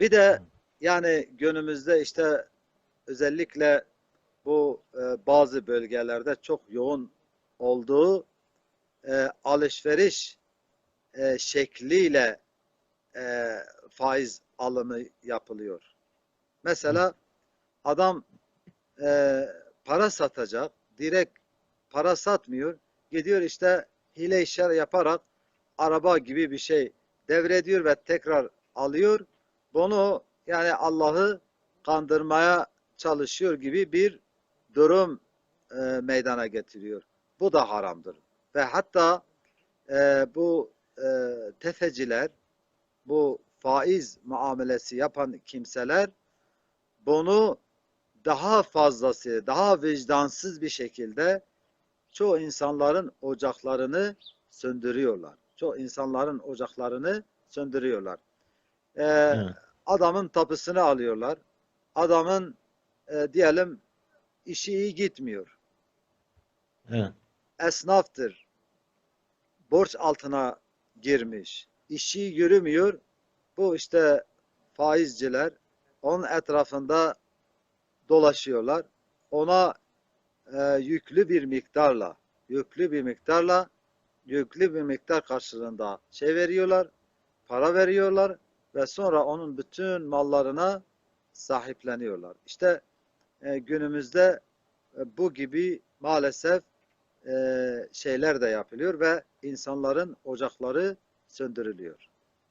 Bir de yani günümüzde işte özellikle bu e, bazı bölgelerde çok yoğun olduğu e, alışveriş e, şekliyle e, faiz alımı yapılıyor. Mesela adam e, para satacak, direkt para satmıyor, gidiyor işte hile işler yaparak araba gibi bir şey devrediyor ve tekrar alıyor. Bunu yani Allah'ı kandırmaya çalışıyor gibi bir durum e, meydana getiriyor. Bu da haramdır. Ve hatta e, bu e, tefeciler, bu faiz muamelesi yapan kimseler bunu daha fazlası, daha vicdansız bir şekilde çoğu insanların ocaklarını söndürüyorlar. Çoğu insanların ocaklarını söndürüyorlar. Ee, Evet. Adamın tapısını alıyorlar. Adamın e, diyelim işi iyi gitmiyor. Evet. Esnaftır. Borç altına girmiş. İşi yürümüyor. Bu işte faizciler onun etrafında dolaşıyorlar. Ona e, yüklü bir miktarla yüklü bir miktarla yüklü bir miktar karşılığında şey veriyorlar, para veriyorlar ve sonra onun bütün mallarına sahipleniyorlar. İşte e, günümüzde e, bu gibi maalesef e, şeyler de yapılıyor ve insanların ocakları söndürülüyor.